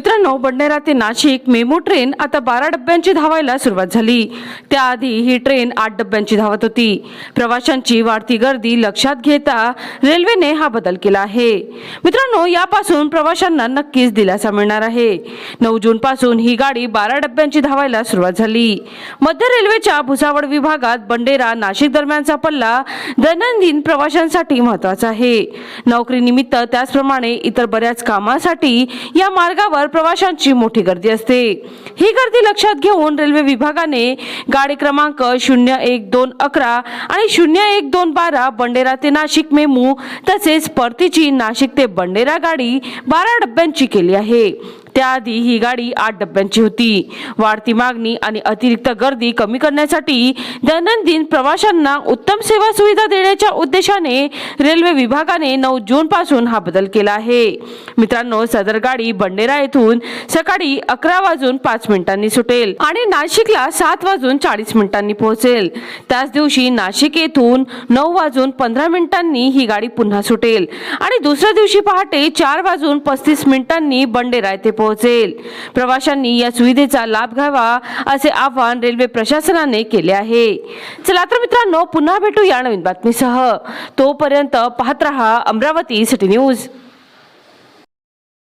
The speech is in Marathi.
मित्रांनो बंडेरा ते नाशिक. मेमो ट्रेन आता बारा डब्यांची धावायला सुरुवात झाली. त्याआधी ही ट्रेन आठ डब्यांची धावत होती. प्रवाशांची वाढती गर्दी लक्षात घेता रेल्वेने हा बदल केला आहे. मित्रांनो यापासून प्रवाशांना नक्कीच दिलासा मिळणार आहे. नऊ जून पासून ही गाडी बारा डब्यांची धावायला सुरुवात झाली. मध्य रेल्वेच्या भुसावळ विभागात बंडेरा नाशिक दरम्यानचा पल्ला दैनंदिन प्रवाशांसाठी महत्त्वाचा आहे. नोकरीनिमित्त त्याचप्रमाणे इतर बऱ्याच कामासाठी या मार्गावर प्रवाशांची मोठी गर्दी असते. ही गर्दी लक्षात घेऊन रेल्वे विभागाने गाडी क्रमांक शून्य एक दोन अकरा आणि शून्य एक दोन बारा बंडेरा ते नाशिक मेमू तसेच परतीची नाशिक ते बंडेरा गाडी बारा डब्यांची केली आहे. त्याआधी ही गाडी आठ डब्यांची होती. वाढती मागणी आणि अतिरिक्त गर्दी कमी करण्यासाठी दैनंदिन प्रवाशांना उत्तम सेवा सुविधा देण्याच्या उद्देशाने रेल्वे विभागाने नऊ जून पासून हा बदल केला आहे. मित्रांनो सदर गाडी बंडेरा येथून सकाळी अकरा वाजून पाच मिनिटांनी सुटेल आणि नाशिकला सात वाजून चाळीस मिनिटांनी पोहोचेल. त्याच दिवशी नाशिक येथून नऊ वाजून पंधरा मिनिटांनी ही गाडी पुन्हा सुटेल आणि दुसऱ्या दिवशी पहाटे चार वाजून पस्तीस मिनिटांनी बंडेरा येथे पोहोचेल. प्रवाशांनी या सुविधेचा लाभ घ्यावा असे आवाहन रेल्वे प्रशासनाने केले आहे. चला तर मित्रांनो पुन्हा भेटू या नवीन बातमीसह. तोपर्यंत पाहत रहा अमरावती सिटी न्यूज.